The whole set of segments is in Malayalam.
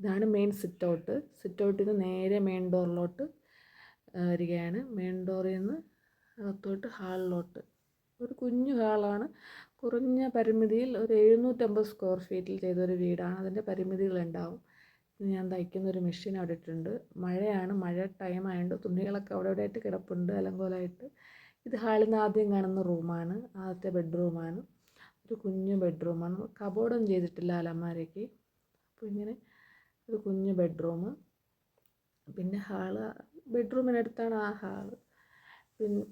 ഇതാണ് മെയിൻ സിറ്റ് ഔട്ട് സിറ്റ് ഔട്ടിൽ നിന്ന് നേരെ മെയിൻ ഡോറിലോട്ട് വരികയാണ്. മെയിൻ ഡോറിൽ നിന്ന് അകത്തോട്ട് ഹാളിലോട്ട് ഒരു കുഞ്ഞു ഹാളാണ് കുറഞ്ഞ പരിമിതിയിൽ ഒരു എഴുന്നൂറ്റമ്പത് സ്ക്വയർ ഫീറ്റിൽ ചെയ്തൊരു വീടാണ്. അതിന്റെ പരിമിതികളുണ്ടാവും ഞാൻ തയ്ക്കുന്ന ഒരു മെഷീൻ അവിടെ ഇട്ടുണ്ട് മഴയാണ്. മഴ ടൈം ആയതുകൊണ്ട് തുണികളൊക്കെ അവിടെ ഇവിടെ ആയിട്ട് കിടപ്പുണ്ട് അലങ്കോലായിട്ട്. ഇത് ഹാളിൽ നിന്ന് ആദ്യം കാണുന്ന റൂമാണ് ആദ്യത്തെ ബെഡ്റൂമാണ് ഒരു കുഞ്ഞു ബെഡ്റൂമാണ് കബോർഡൊന്നും ചെയ്തിട്ടില്ല അലമാരയ്ക്ക്. അപ്പോൾ ഇങ്ങനെ ഒരു കുഞ്ഞ് ബെഡ്റൂം. പിന്നെ ഹാൾ ബെഡ്റൂമിനടുത്താണ് ആ ഹാൾ. പിന്നെ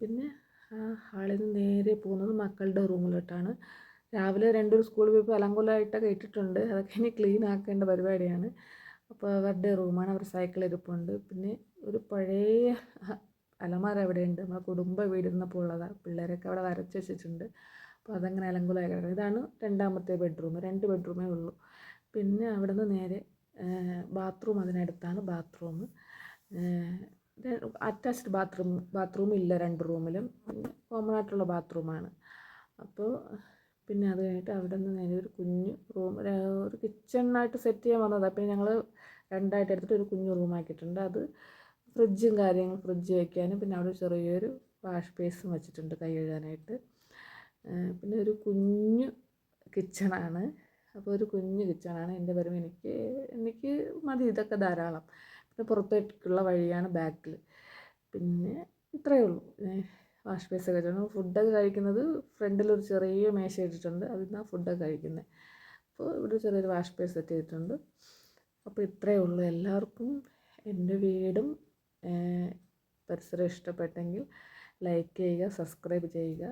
പിന്നെ ആ ഹാളിൽ നിന്ന് നേരെ പോകുന്നത് മക്കളുടെ റൂമിലോട്ടാണ്. രാവിലെ രണ്ടൊരു സ്കൂളിൽ പോയപ്പോൾ അലങ്കോലമായിട്ടൊക്കെ ഇട്ടിട്ടുണ്ട് അതൊക്കെ ഇനി ക്ലീൻ ആക്കേണ്ട പരിപാടിയാണ്. അപ്പോൾ അവരുടെ റൂമാണ്. അവർ സൈക്കിൾ ഇരിപ്പുണ്ട്. പിന്നെ ഒരു പഴയ അലമാര അവിടെ ഉണ്ട് നമ്മളെ കുടുംബ വീടിരുന്നപ്പോൾ ഉള്ളതാണ് പിള്ളേരൊക്കെ അവിടെ വരച്ച് വെച്ചിട്ടുണ്ട്. അപ്പോൾ അതങ്ങനെ അലങ്കുലമായി കിടക്കുന്നത് ഇതാണ് രണ്ടാമത്തെ ബെഡ്റൂം. രണ്ട് ബെഡ്റൂമേ ഉള്ളൂ. പിന്നെ അവിടെ നിന്ന് നേരെ ബാത്റൂം അതിനടുത്താണ് ബാത്റൂം അറ്റാച്ച്ഡ് ബാത്റൂം ബാത്റൂം ഇല്ല രണ്ട് റൂമിലും കോമൺ ആയിട്ടുള്ള ബാത്റൂമാണ് അപ്പോൾ പിന്നെ അത് കഴിഞ്ഞിട്ട് അവിടെ നിന്ന് നേരെ ഒരു കുഞ്ഞു റൂം ഒരു കിച്ചണായിട്ട് സെറ്റ് ചെയ്യാൻ വന്നതാണ് പിന്നെ ഞങ്ങൾ രണ്ടായിട്ട് എടുത്തിട്ട് ഒരു കുഞ്ഞു റൂം ആക്കിയിട്ടുണ്ട്. അത് ഫ്രിഡ്ജും കാര്യങ്ങൾ ഫ്രിഡ്ജ് വയ്ക്കാനും പിന്നെ അവിടെ ചെറിയൊരു വാഷ് ബേസും വെച്ചിട്ടുണ്ട് കൈ കഴുകാനായിട്ട്. പിന്നെ ഒരു കുഞ്ഞു കിച്ചണാണ് അപ്പോൾ ഒരു കുഞ്ഞു കിച്ചണാണ് എന്റെ പേരും. എനിക്ക് എനിക്ക് മതി ഇതൊക്കെ ധാരാളം. പിന്നെ പുറത്തേക്കുള്ള വഴിയാണ് ബാക്കിൽ. പിന്നെ ഇത്രയേ ഉള്ളൂ. വാഷ് ബേസ് ഒക്കെ വെച്ചിട്ടുണ്ട്. ഫുഡൊക്കെ കഴിക്കുന്നത് ഫ്രണ്ടിലൊരു ചെറിയ മേശ ഇട്ടിട്ടുണ്ട്. അതിൽ നിന്നാണ് ഫുഡൊക്കെ കഴിക്കുന്നത്. അപ്പോൾ ഇവിടെ ചെറിയൊരു വാഷ് ബേസ് സെറ്റ് ചെയ്തിട്ടുണ്ട്. അപ്പോൾ ഇത്രയേ ഉള്ളൂ. എല്ലാവർക്കും എന്റെ വീടും പരിസരം ഇഷ്ടപ്പെട്ടെങ്കിൽ ലൈക്ക് ചെയ്യുക സബ്സ്ക്രൈബ് ചെയ്യുക.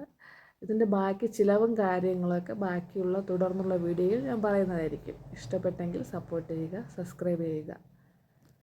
ഇതിന്റെ ബാക്കി ചിലവും കാര്യങ്ങളൊക്കെ ബാക്കിയുള്ള തുടർന്നുള്ള വീഡിയോയിൽ ഞാൻ പറയുന്നതായിരിക്കും. ഇഷ്ടപ്പെട്ടെങ്കിൽ സപ്പോർട്ട് ചെയ്യുക സബ്സ്ക്രൈബ് ചെയ്യുക.